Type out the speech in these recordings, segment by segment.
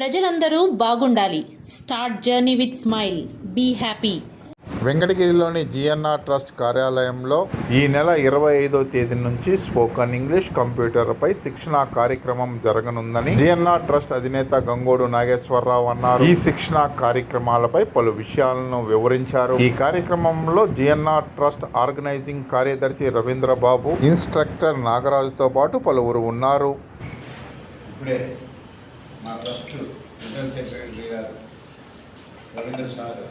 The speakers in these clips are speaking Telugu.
ప్రజలందరూ బాగుండాలి. Start journey with smile. Be happy. వెంకటగిరిలోని GNR trust కార్యాలయంలో ఈ నెల ఇరవై ఐదో తేదీ నుంచి స్పోకన్ ఇంగ్లీష్ కంప్యూటర్పై శిక్షణ కార్యక్రమం జరగనుందని జిఎన్ఆర్ ట్రస్ట్ అధినేత గంగోడు నాగేశ్వరరావు అన్నారు. ఈ శిక్షణ కార్యక్రమాలపై పలు విషయాలను వివరించారు. ఈ కార్యక్రమంలో జిఎన్ఆర్ ట్రస్ట్ ఆర్గనైజింగ్ కార్యదర్శి రవీంద్ర బాబు ఇన్స్ట్రక్టర్ నాగరాజుతో పాటు పలువురు ఉన్నారు. ఇప్పుడే మా ట్రస్ట్ జనరల్ సెక్రటరీ గారు రవీంద్ర సార్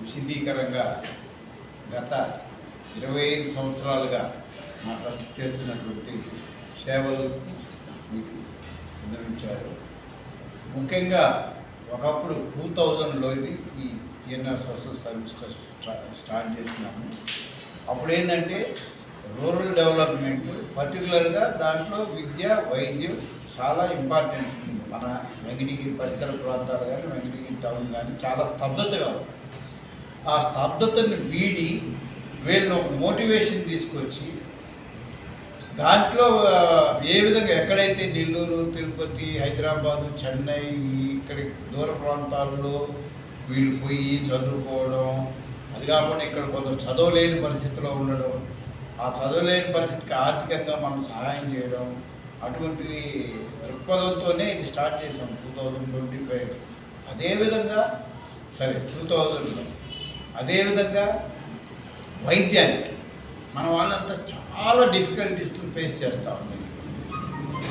విశదీకరంగా గత ఇరవై ఐదు సంవత్సరాలుగా మా ట్రస్ట్ చేస్తున్నటువంటి సేవలు మీకు విన్నవించారు. ముఖ్యంగా ఒకప్పుడు టూ థౌజండ్లో ఇది ఈ GNR social service trust start చేసినాము. అప్పుడు ఏంటంటే రూరల్ డెవలప్మెంట్ పర్టికులర్గా దాంట్లో విద్య వైద్యం చాలా ఇంపార్టెన్స్ ఉంది. మన వెంకటగిరి పరిసర ప్రాంతాలు కానీ వెంకటగిరి టౌన్ కానీ చాలా స్తబ్దతగా ఉంది. ఆ స్తబ్దతను వీడి వీళ్ళని ఒక మోటివేషన్ తీసుకొచ్చి దాంట్లో ఏ విధంగా ఎక్కడైతే నెల్లూరు తిరుపతి హైదరాబాదు చెన్నై ఇక్కడ దూర ప్రాంతాల్లో వీళ్ళు పోయి చదువుకోవడం అది కాకుండా ఇక్కడ కొంత చదవలేని పరిస్థితిలో ఉండడం ఆ చదవలేని పరిస్థితికి ఆర్థికంగా మనం సహాయం చేయడం అటువంటి దృక్పథంతోనే ఇది స్టార్ట్ చేసాం టూ థౌజండ్ ట్వంటీ ఫైవ్ అదేవిధంగా సరే టూ థౌజండ్లో. అదేవిధంగా వైద్యానికి మన వాళ్ళంతా చాలా డిఫికల్టీస్ని ఫేస్ చేస్తూ ఉన్నాయి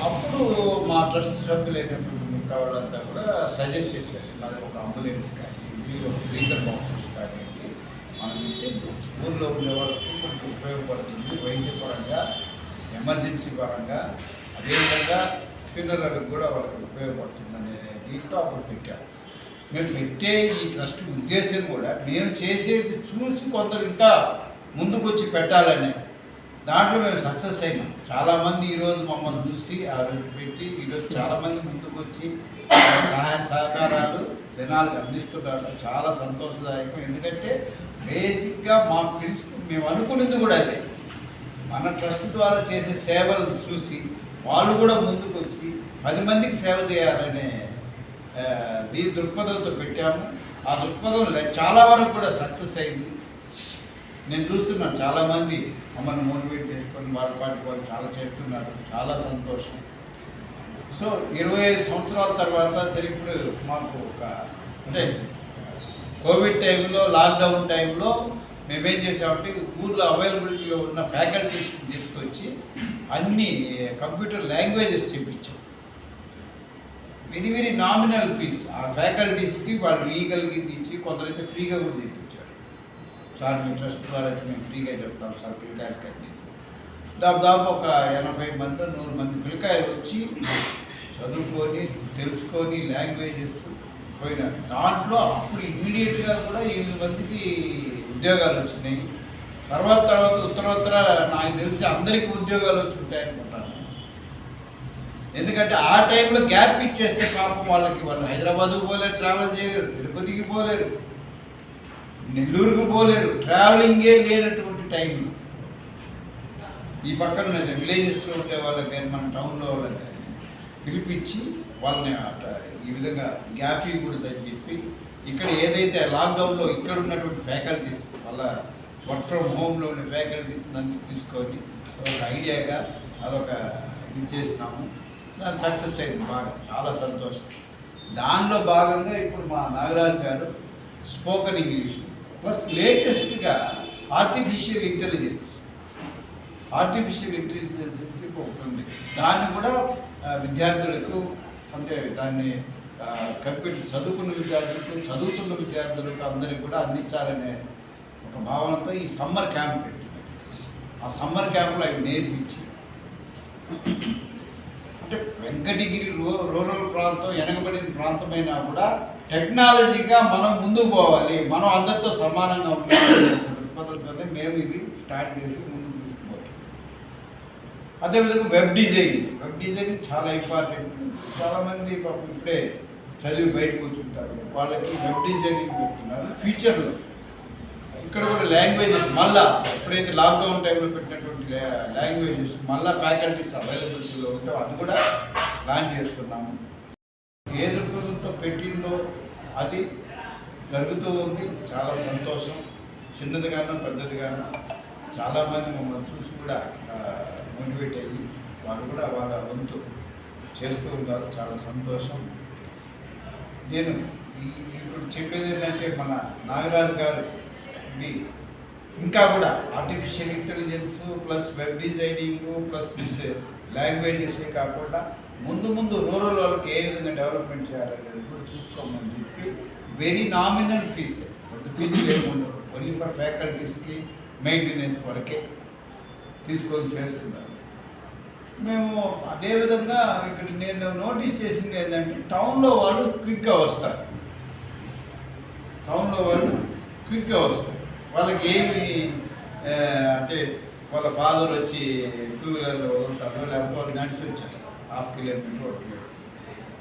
అప్పుడు మా ట్రస్ట్ సభ్యులైనటువంటి మిగతా వాళ్ళంతా కూడా సజెస్ట్ చేశారు. మరి ఒక అంబులెన్స్ కానీ ఫ్రీజర్ బాక్సెస్ కానీ మనం ఇస్తే ఊళ్ళో ఉండే వాళ్ళకి కొంచెం ఉపయోగపడుతుంది. వైద్యపరంగా ఎమర్జెన్సీ పరంగా అదేవిధంగా ఫ్యూనరల్కి కూడా వాళ్ళకి ఉపయోగపడుతుంది అనే దీంతో అప్పుడు పెట్టాము మేము పెట్టే ఈ ట్రస్ట్ ఉద్దేశం కూడా మేము చేసేది చూసి కొందరు ఇంకా ముందుకొచ్చి పెట్టాలని. దాంట్లో మేము సక్సెస్ అయినాం. చాలామంది ఈరోజు మమ్మల్ని చూసి ఆ రోజు పెట్టి ఈరోజు చాలామంది ముందుకొచ్చి సహాయ సహకారాలు జనాలకు అందిస్తున్నారు. చాలా సంతోషదాయకం. ఎందుకంటే బేసిక్గా మాకు తెలుసు మేము అనుకునేది కూడా అదే. మన ట్రస్ట్ ద్వారా చేసే సేవలను చూసి వాళ్ళు కూడా ముందుకు వచ్చి పది మందికి సేవ చేయాలనే ఆ, దృక్పథంతో పెట్టాము. ఆ దృక్పథం చాలా వరకు కూడా సక్సెస్ అయింది. నేను చూస్తున్నాను చాలామంది మమ్మల్ని మోటివేట్ చేసుకొని వాళ్ళ పాటికి వాళ్ళు చాలా చేస్తున్నారు. చాలా సంతోషం. సో ఇరవై ఐదు సంవత్సరాల తర్వాత సరే ఇప్పుడు మాకు ఒక అంటే కోవిడ్ టైంలో లాక్డౌన్ టైంలో మేమేం చేసామంటే ఊర్లో అవైలబిలిటీలో ఉన్న ఫ్యాకల్టీస్ తీసుకొచ్చి అన్ని కంప్యూటర్ లాంగ్వేజెస్ చెప్పించాం వెరీ వెరీ నామినల్ ఫీజ్. ఆ ఫ్యాకల్టీస్కి వాళ్ళు లీగల్కి ఇచ్చి కొందరైతే ఫ్రీగా కూడా చెప్పించారు సార్ మీ ట్రస్ట్ ద్వారా అయితే మేము ఫ్రీగా చెప్తాం సార్ పిల్లకాయలకి అని చెప్పి. దాదాపు ఒక ఎనభై మంది నూరు మంది పిల్లకాయలు వచ్చి చదువుకొని తెలుసుకొని లాంగ్వేజెస్ పోయినారు దాంట్లో అప్పుడు ఇమ్మీడియట్గా కూడా ఎనిమిది మందికి ఉద్యోగాలు వచ్చినాయి. తర్వాత తర్వాత ఉత్తరోత్తర నాకు తెలిసి అందరికీ ఉద్యోగాలు వచ్చి ఉంటాయనుకుంటాను. ఎందుకంటే ఆ టైంలో గ్యాప్ ఇచ్చేస్తే పాపం వాళ్ళకి వాళ్ళు హైదరాబాద్కు పోలేరు ట్రావెల్ చేయలేరు తిరుపతికి పోలేరు నెల్లూరుకు పోలేరు ట్రావెలింగే లేనటువంటి టైంలో ఈ పక్కన విలేజెస్లో ఉండే వాళ్ళకి కానీ మన టౌన్లో వాళ్ళకి కానీ పిలిపించి వాళ్ళని ఈ విధంగా గ్యాప్ ఇవ్వకూడదని చెప్పి ఇక్కడ ఏదైతే లాక్డౌన్లో ఇక్కడ ఉన్నటువంటి ఫ్యాకల్టీస్ వాళ్ళ వర్క్ ఫ్రమ్ హోమ్లో ఉన్న ఫ్యాకల్టీస్ అన్ని తీసుకొని ఒక ఐడియాగా అదొక ఇది చేసినాము. దాని సక్సెస్ అయింది బాగా చాలా సంతోషం. దానిలో భాగంగా ఇప్పుడు మా Nagaraju garu spoken English plus లేటెస్ట్గా ఆర్టిఫిషియల్ ఇంటెలిజెన్స్. ఆర్టిఫిషియల్ ఇంటెలిజెన్స్ ఒకటి ఉంది. దాన్ని కూడా విద్యార్థులకు అంటే దాన్ని కంప్యూటర్ చదువుకున్న విద్యార్థులకు చదువుతున్న విద్యార్థులకు అందరికీ కూడా అందించాలనే ఒక భావనతో ఈ సమ్మర్ క్యాంప్ పెట్టింది. ఆ సమ్మర్ క్యాంప్లో అవి నేర్పించి అంటే వెంకటగిరి రూ రూరల్ ప్రాంతం వెనకబడిన ప్రాంతమైనా కూడా టెక్నాలజీగా మనం ముందుకు పోవాలి మనం అందరితో సమానంగా ఉండాలి మేము ఇది స్టార్ట్ చేసి ముందు అదేవిధంగా వెబ్ డిజైనింగ్. వెబ్ డిజైనింగ్ చాలా ఇంపార్టెంట్ చాలామంది పాపం ఇప్పుడే చదివి బయటకు వచ్చుంటారు. వాళ్ళకి వెబ్ డిజైనింగ్ పెడుతున్నారు. ఫ్యూచర్లో ఇక్కడ కూడా లాంగ్వేజెస్ మళ్ళా ఎప్పుడైతే లాక్డౌన్ టైంలో పెట్టినటువంటి లాంగ్వేజెస్ మళ్ళా ఫ్యాకల్టీస్ అవైలబిలిటీలో ఉంటే అది కూడా ప్లాన్ చేస్తున్నాము. ఏదో ప్రభుత్వం పెట్టిందో అది జరుగుతూ ఉంది. చాలా సంతోషం. చిన్నదిగాను పెద్దదిగాను చాలామంది మమ్మల్ని చూసి కూడా మోటివేట్ అయ్యి వాళ్ళు కూడా వాళ్ళ వంతు చేస్తూ ఉంటారు. చాలా సంతోషం. నేను ఇప్పుడు చెప్పేది ఏంటంటే మన నాగరాజు గారు ఇంకా కూడా artificial intelligence plus web designing plus this languages కాకుండా ముందు ముందు రూరల్ వాళ్ళకి ఏ విధంగా డెవలప్మెంట్ చేయాలనేది కూడా చూసుకోమని చెప్పి వెరీ నామినల్ ఫీజు ఫీజు లేకుండా ఓన్లీ ఫర్ ఫ్యాకల్టీస్కి మెయింటెనెన్స్ వరకే తీసుకొని చేస్తున్నారు. మేము అదేవిధంగా ఇక్కడ నేను నోటీస్ చేసింది ఏంటంటే టౌన్లో వాళ్ళు క్విక్గా వస్తారు. టౌన్లో వాళ్ళు క్విక్గా వస్తారు. వాళ్ళకి ఏమి అంటే వాళ్ళ ఫాదర్ వచ్చి టూ వీలర్లో ఉంటారు లేకపోతే వాళ్ళు నడిచి వచ్చేస్తారు. హాఫ్ కిలోమీటర్ ఒక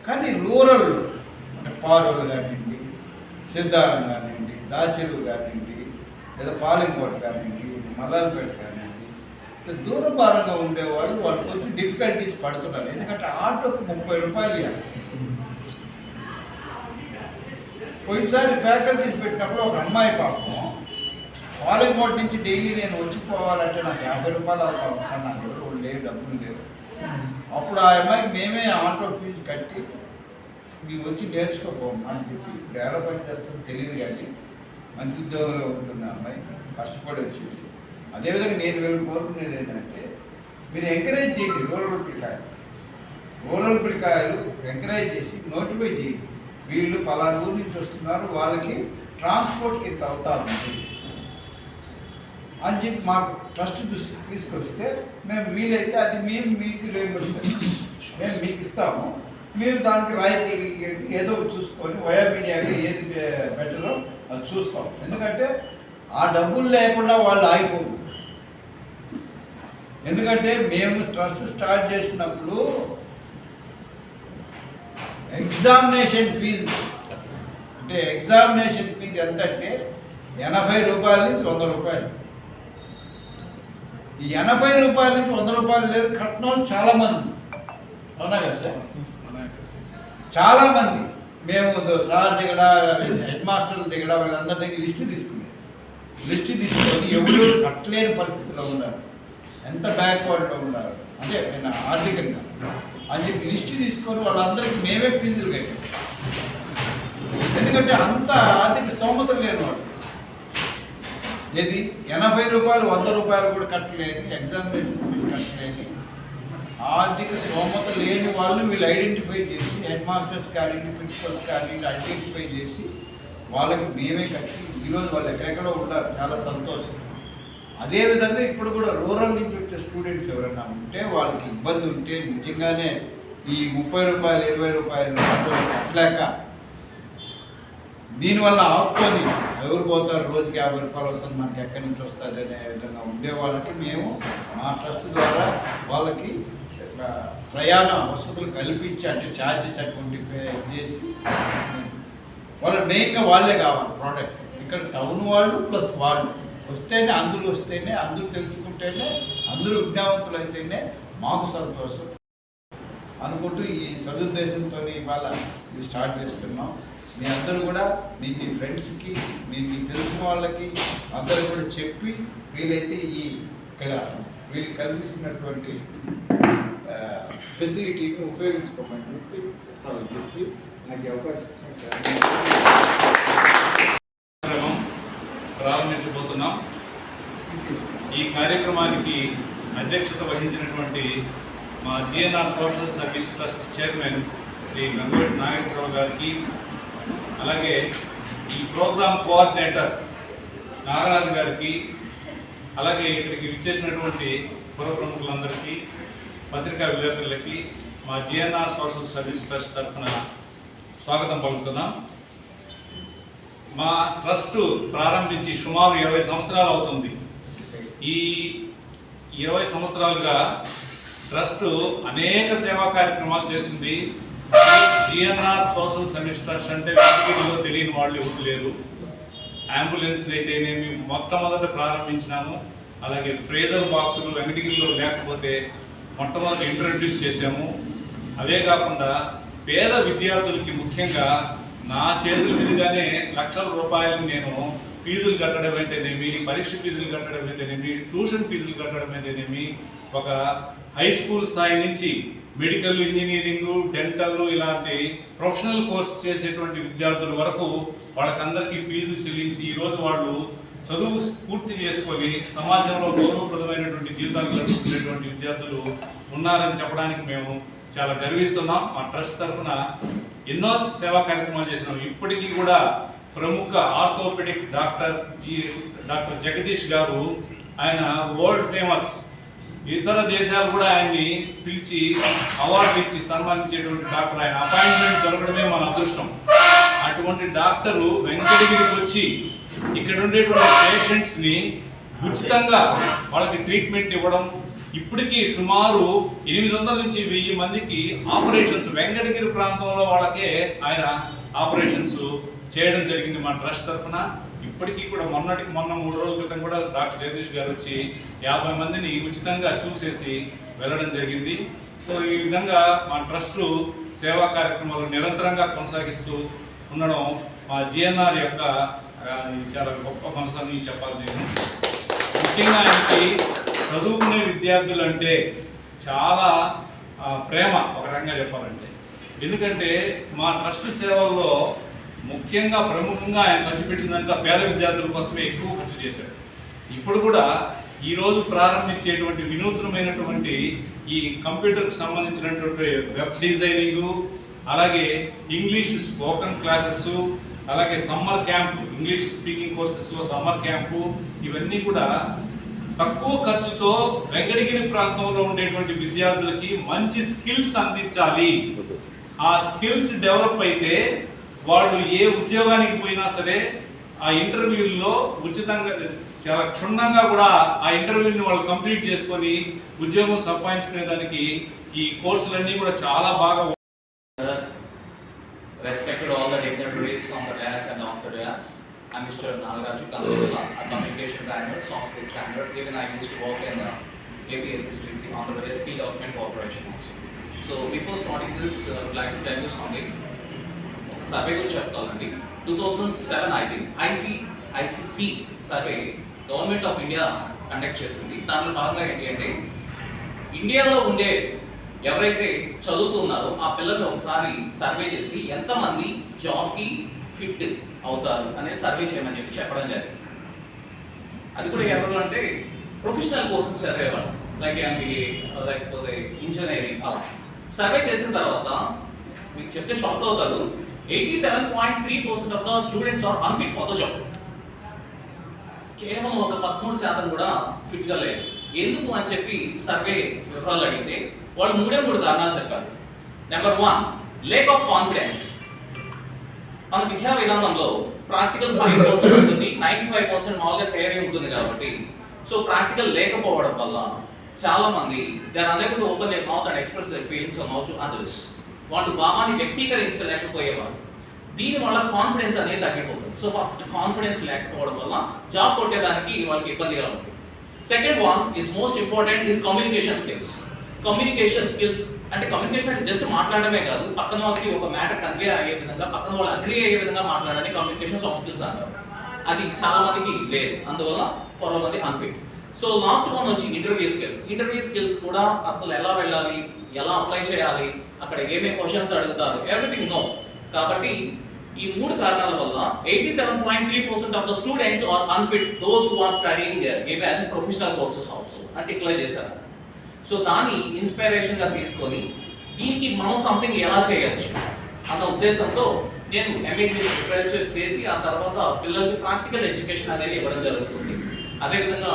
కానీ రూరల్ అంటే పారోలు కానివ్వండి సిద్ధారం కానివ్వండి దాచెరువు కానివ్వండి లేదా పాలెంకోట కానివ్వండి మల్లాలపేట కానివ్వండి దూరభారంగా ఉండేవాళ్ళు వాళ్ళు కొంచెం డిఫికల్టీస్ పడుతున్నారు. ఎందుకంటే ఆటోకి ముప్పై రూపాయలు ఇవ్వాలి పోయినసారి ఫ్యాకల్టీస్ పెట్టినప్పుడు ఒక అమ్మాయి పాపం పాలెంకోట నుంచి డైలీ నేను వచ్చిపోవాలంటే నాకు యాభై రూపాయలు అవుతాను సార్ నాకు ఎవరు లేవు డబ్బులు లేవు. అప్పుడు ఆ అమ్మాయికి మేమే ఆటో ఫీజు కట్టి నీవు వచ్చి నేర్చుకోపోమ్మా అని చెప్పి ఎలా పని చేస్తుందో తెలియదు కానీ మంచి ఉద్యోగంలో ఉంటుంది అమ్మాయి కష్టపడి వచ్చింది. అదేవిధంగా నేను వీళ్ళు కోరుకునేది ఏంటంటే మీరు ఎంకరేజ్ చేయండి రూరల్ పిల్లకాయలు రూరల్ పిల్లకాయలు ఎంకరేజ్ చేసి నోటిఫై చేయండి. వీళ్ళు పలానా ఊరు నుంచి వస్తున్నారు వాళ్ళకి ట్రాన్స్పోర్ట్ కింద అవుతా ఉంది అని చెప్పి మాకు ట్రస్ట్ తీసుకొస్తే మేము వీలైతే అది మేము మీకు రేంబర్స్ మేము మీకు ఇస్తాము. మీరు దానికి రాయితీ ఏదో ఒకటి చూసుకొని వయా మీడియాకి ఏది బె- బెటరో అది చూస్తాం. ఎందుకంటే ఆ డబ్బులు లేకుండా వాళ్ళు ఆగిపోదు ఎందుకంటే మేము ట్రస్ట్ స్టార్ట్ చేసినప్పుడు ఎగ్జామినేషన్ ఫీజు అంటే ఎగ్జామినేషన్ ఫీజు ఎంత అంటే ఎనభై రూపాయల నుంచి వంద రూపాయలు. ఈ ఎనభై రూపాయల నుంచి వంద రూపాయలు లేదు కట్టిన వాళ్ళు చాలామంది. అవునా కదా సార్? చాలామంది. మేము సార్ దగ్గర హెడ్ మాస్టర్ల దగ్గర వాళ్ళందరి దగ్గర లిస్టు తీసుకున్నాం. లిస్టు తీసుకొని ఎవరు కట్టలేని పరిస్థితిలో ఉన్నారు. ఎంత బ్యాక్వర్డ్లో ఉన్నారు. అంటే నేను ఆర్థికంగా. అని చెప్పి లిస్ట్ తీసుకొని వాళ్ళందరికీ మేమే ఫీజులు కట్టాం ఎందుకంటే అంత ఆర్థిక స్తోమత లేని వాడు ఏది? ఎనభై రూపాయలు వంద రూపాయలు కూడా కట్టలేని ఎగ్జామినేషన్ ఫీజు కట్టలేని ఆర్థిక స్తోమత లేని వాళ్ళు వీళ్ళు ఐడెంటిఫై చేసి హెడ్ మాస్టర్స్ కానీ ప్రిన్సిపల్స్ కానీ ఐడెంటిఫై చేసి వాళ్ళకి మేమే కట్టి ఈరోజు వాళ్ళు ఎక్కడెక్కడో ఉంటారు చాలా సంతోషం. అదేవిధంగా ఇప్పుడు కూడా రూరల్ నుంచి వచ్చే స్టూడెంట్స్ ఎవరైనా ఉంటే వాళ్ళకి ఇబ్బంది ఉంటే నిజంగానే ఈ ముప్పై రూపాయలు ఇరవై రూపాయలు ఆటోలు కట్టలేక దీనివల్ల ఆపుకొని ఎవరు పోతారు? రోజుకి యాభై రూపాయలు అవుతుంది. మనకి ఎక్కడి నుంచి వస్తుంది అనే విధంగా ఉండే వాళ్ళకి మేము మా ట్రస్ట్ ద్వారా వాళ్ళకి ప్రయాణ వసతులు కల్పించి అంటే ఛార్జెస్ అటువంటి చేసి వాళ్ళు మెయిన్గా వాళ్ళే కావాలి ప్రోడక్ట్. ఇక్కడ టౌన్ వాళ్ళు ప్లస్ వాళ్ళు. వస్తేనే అందరూ వస్తేనే అందరూ తెలుసుకుంటేనే అందరూ విజ్ఞావంతులు అయితేనే మాకు సంతోషం. అనుకుంటూ ఈ సదుద్దేశంతో ఇవాళ ఇది స్టార్ట్ చేస్తున్నాం. మీ అందరూ కూడా మీ మీ ఫ్రెండ్స్కి మీ మీ తెలిసిన వాళ్ళకి అందరూ కూడా చెప్పి వీలైతే ఈ ఇక్కడ వీళ్ళు కల్పిస్తున్నటువంటి ఫెసిలిటీని ఉపయోగించుకోమని చెప్పి చెప్పి నాకు అవకాశం ప్రారంభించబోతున్నాం. ఈ కార్యక్రమానికి అధ్యక్షత వహించినటువంటి మా GNR social service trust chairman Shri Gangoti Nageswararao గారికి అలాగే ఈ ప్రోగ్రామ్ కోఆర్డినేటర్ నాగరాజు గారికి అలాగే ఇక్కడికి విచ్చేసినటువంటి పుర ప్రముఖులందరికీ పత్రికా విలేకరులకి మా జిఎన్ఆర్ సోషల్ సర్వీస్ ట్రస్ట్ తరఫున స్వాగతం పలుకుతున్నాం. మా ట్రస్ట్ ప్రారంభించి సుమారు ఇరవై సంవత్సరాలు అవుతుంది. ఈ ఇరవై సంవత్సరాలుగా ట్రస్ట్ అనేక సేవా కార్యక్రమాలు చేసింది. జిఎన్ఆర్ సోషల్ సర్వీస్ ట్రస్ట్ అంటే వెంకటగిరిలో తెలియని వాళ్ళు ఎవరు లేరు. అంబులెన్స్లు నేను మొట్టమొదట ప్రారంభించినాము. అలాగే ఫ్రేజర్ బాక్సులు వెంకటగిరిలో లేకపోతే మొట్టమొదట ఇంట్రడ్యూస్ చేసాము అవే కాకుండా పేద విద్యార్థులకి ముఖ్యంగా నా చేతుల మీదుగానే లక్షల రూపాయలు నేను ఫీజులు కట్టడం అయితేనేమి పరీక్ష ఫీజులు కట్టడం అయితేనేమి ట్యూషన్ ఫీజులు కట్టడం అయితేనేమి ఒక హై స్కూల్ స్థాయి నుంచి మెడికల్ ఇంజనీరింగ్ డెంటల్ ఇలాంటి ప్రొఫెషనల్ కోర్స్ చేసేటువంటి విద్యార్థుల వరకు వాళ్ళకందరికీ ఫీజు చెల్లించి ఈరోజు వాళ్ళు చదువు పూర్తి చేసుకొని సమాజంలో గౌరవప్రదమైనటువంటి జీవితాలు గడుపుతున్నటువంటి విద్యార్థులు ఉన్నారని చెప్పడానికి మేము చాలా గర్విస్తున్నాం. మా ట్రస్ట్ తరఫున ఎన్నో సేవా కార్యక్రమాలు చేసినాం. ఇప్పటికీ కూడా ప్రముఖ orthopedic doctor G doctor Jagadish garu ఆయన వరల్డ్ ఫేమస్. ఇతర దేశాలు కూడా ఆయన్ని పిలిచి అవార్డు ఇచ్చి సన్మానించేటువంటి డాక్టర్ ఆయన. అపాయింట్మెంట్ దొరకడమే మన అదృష్టం. అటువంటి డాక్టరు వెంకటగిరికి వచ్చి ఇక్కడ ఉండేటువంటి పేషెంట్స్ని ఉచితంగా వాళ్ళకి ట్రీట్మెంట్ ఇవ్వడం ఇప్పటికీ సుమారు ఎనిమిది వందల నుంచి వెయ్యి మందికి ఆపరేషన్స్ వెంకటగిరి ప్రాంతంలో వాళ్ళకే ఆయన ఆపరేషన్స్ చేయడం జరిగింది మా ట్రస్ట్ తరఫున. ఇప్పటికీ కూడా మొన్నటికి మొన్న మూడు రోజుల క్రితం కూడా డాక్టర్ జగదీష్ గారు వచ్చి యాభై మందిని ఉచితంగా చూసేసి వెళ్ళడం జరిగింది. సో ఈ విధంగా మా ట్రస్ట్ సేవా కార్యక్రమాలు నిరంతరంగా కొనసాగిస్తూ ఉండడం మా జిఎన్ఆర్ యొక్క చాలా గొప్ప మనసని చెప్పాలి నేను. ముఖ్యంగా ఆయనకి చదువుకునే విద్యార్థులు అంటే చాలా ప్రేమ ఒక రకంగా చెప్పాలంటే. ఎందుకంటే మా ట్రస్ట్ సేవల్లో ముఖ్యంగా ప్రముఖంగా ఆయన ఖర్చు పెట్టిందంతా పేద విద్యార్థుల కోసమే ఎక్కువ ఖర్చు చేశారు ఇప్పుడు కూడా ఈరోజు ప్రారంభించేటువంటి వినూత్నమైనటువంటి ఈ కంప్యూటర్కి సంబంధించినటువంటి వెబ్ డిజైనింగ్ అలాగే ఇంగ్లీష్ స్పోకన్ క్లాసెస్ అలాగే సమ్మర్ క్యాంప్ ఇంగ్లీష్ స్పీకింగ్ కోర్సెస్లో సమ్మర్ క్యాంపు ఇవన్నీ కూడా తక్కువ ఖర్చుతో వెంకటగిరి ప్రాంతంలో ఉండేటువంటి విద్యార్థులకి మంచి స్కిల్స్ అందించాలి. ఆ స్కిల్స్ డెవలప్ అయితే వాళ్ళు ఏ ఉద్యోగానికి పోయినా సరే ఆ ఇంటర్వ్యూల్లో ఉచితంగా చాలా క్షుణ్ణంగా కూడా ఆ ఇంటర్వ్యూని వాళ్ళు కంప్లీట్ చేసుకొని ఉద్యోగం సంపాదించుకునే దానికి ఈ కోర్సులన్నీ కూడా చాలా బాగా respect Mr. Nagaraj Kandurula, a communication trainer, soft skills trainer. Even I used to work in the APSSTC on the skill development corporation also. So before starting this, uh, I would like to tell you something. Survey గురించి చెప్తానండి two thousand seven I think IC ICC survey government of India conduct చేసింది దాంట్లో భాగంగా ఏంటి అంటే ఇండియాలో ఉండే ఎవరైతే చదువుతున్నారో ఆ పిల్లల్ని ఒకసారి సర్వే చేసి ఎంతమంది జాబ్కి ఫిట్ అవుతారు అనేది సర్వే చేయమని చెప్పి చెప్పడం జరిగింది. అది కూడా ఎవరు అంటే ప్రొఫెషనల్ కోర్సెస్ చదివేవాళ్ళు లైక్ ఎంబీఏ లేకపోతే ఇంజనీరింగ్ అలా. సర్వే చేసిన తర్వాత మీకు చెప్తే షాక్ అవుతారు. Eighty seven point three percent of the students are unfit for the job కేవలం ఒక పదమూడు శాతం కూడా ఫిట్గా లేదు. ఎందుకు అని చెప్పి సర్వే వివరాలు అడిగితే వాళ్ళు మూడే మూడు కారణాలు చెప్పారు. Number one lack of confidence మన విద్యా విధానంలో ప్రాక్టికల్ ఫైవ్ పర్సెంట్ ఉంటుంది. నైంటీ ఫైవ్ పర్సెంట్ మామూలుగా థియరీ ఉంటుంది కాబట్టి. సో ప్రాక్టికల్ లేకపోవడం వల్ల చాలా మంది they are unable to open their mouth and express their feelings on to others వాళ్ళు భావాన్ని వ్యక్తీకరించలేకపోయేవారు దీని వల్ల కాన్ఫిడెన్స్ అనేది తగ్గిపోతుంది. సో ఫస్ట్ కాన్ఫిడెన్స్ లేకపోవడం వల్ల జాబ్ కొట్టేదానికి వాళ్ళకి ఇబ్బందిగా ఉంటుంది. Second one is most important is communication skills communication skills అంటే కమ్యూనికేషన్ అంటే జస్ట్ మాట్లాడమే కాదు పక్కన వాళ్ళకి ఒక మ్యాటర్ కన్వే అయ్యే విధంగా పక్కన వాళ్ళు అగ్రి అయ్యే విధంగా మాట్లాడడానికి కమ్యూనికేషన్ సాఫ్ట్ స్కిల్స్ అంటారు. అది చాలా మందికి లేదు అందువల్ల పొరవ మంది అన్ఫిట్ సో లాస్ట్ వన్ వచ్చి ఇంటర్వ్యూ స్కిల్స్ ఇంటర్వ్యూ స్కిల్స్ కూడా అసలు ఎలా వెళ్ళాలి ఎలా అప్లై చేయాలి అక్కడ ఏమేమి క్వశ్చన్స్ అడుగుతారు ఎవ్రీథింగ్ నో కాబట్టి ఈ మూడు కారణాల వల్ల eighty seven point three percent of the students are unfit those who are studying even professional courses also అని డిక్లేర్ చేశారు. సో దాన్ని ఇన్స్పిరేషన్గా తీసుకొని దీనికి మనం సంథింగ్ ఎలా చేయొచ్చు అన్న ఉద్దేశంతో నేను ఎంఏడి ప్రిపరేషన్ చేసి ఆ తర్వాత పిల్లలకి ప్రాక్టికల్ ఎడ్యుకేషన్ అనేది ఇవ్వడం జరుగుతుంది. అదేవిధంగా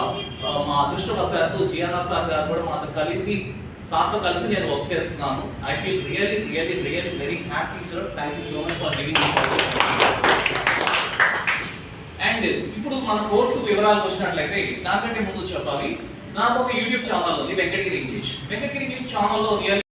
మా అదృష్టవశాత్తు జిఎన్ఆర్ సార్ గారు కూడా మాతో కలిసి సార్తో కలిసి నేను వర్క్ చేస్తున్నాను. I feel really really really very happy sir thank you so much for giving and ఇప్పుడు మన కోర్సు వివరాలు వచ్చినట్లయితే దానికంటే ముందు చెప్పాలి. నాకు ఒక యూట్యూబ్ ఛానల్ ఉంది వెంకటగిరి ఇంగ్లీష్ వెంకటగిరి ఇంగ్లీష్ ఛానల్లో రియల్